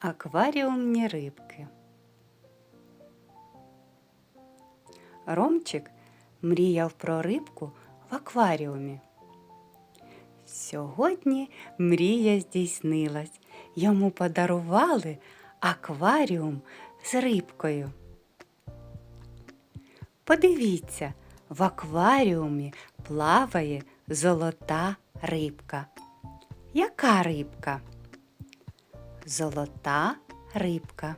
Акваріумні рибки. Ромчик мріяв про рибку в акваріумі. Сьогодні мрія здійснилась. Йому подарували акваріум з рибкою. Подивіться, в акваріумі плаває золота рибка. Яка рибка? Золота рибка.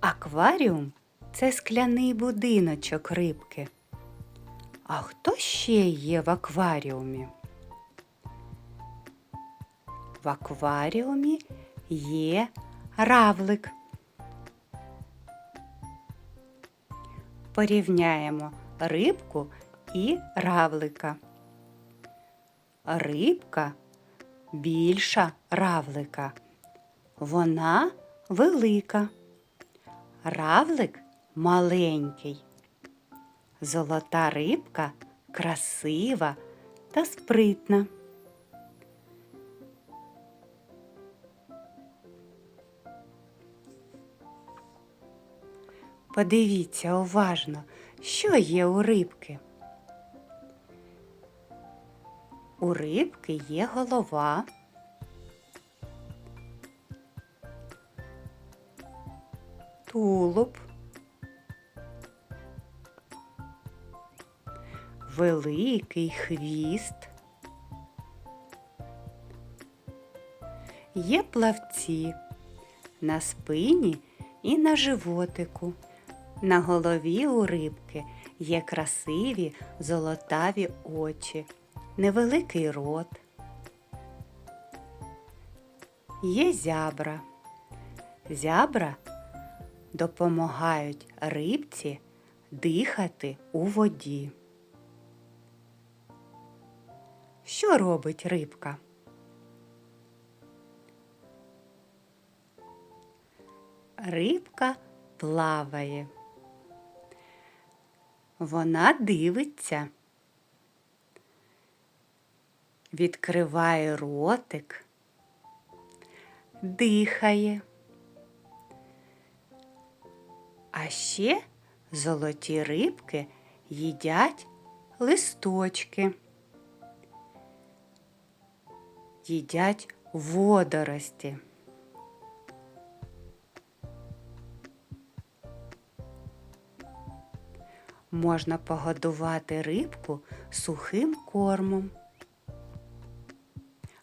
Акваріум це скляний будиночок рибки. А хто ще є в акваріумі? В акваріумі є равлик. Порівняємо рибку і равлика. Рибка більша равлика. Вона велика. Равлик маленький. Золота рибка красива та спритна. Подивіться уважно, що є у рибки. У рибки є голова. Тулуб. Великий хвіст. Є плавці на спині і на животику. На голові у рибки є красиві золотаві очі, невеликий рот. Є зябра. Зябра допомагають рибці дихати у воді. Що робить рибка? Рибка плаває. Вона дивиться, відкриває ротик, дихає. А ще золоті рибки їдять листочки, їдять водорості. Можна погодувати рибку сухим кормом.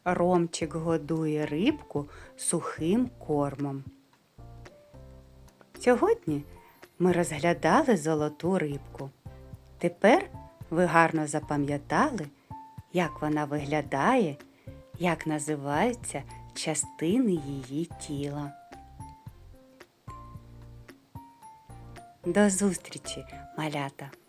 Ромчик годує рибку сухим кормом. Сьогодні ми розглядали золоту рибку. Тепер ви гарно запам'ятали, як вона виглядає, як називаються частини її тіла. До зустрічі, малята!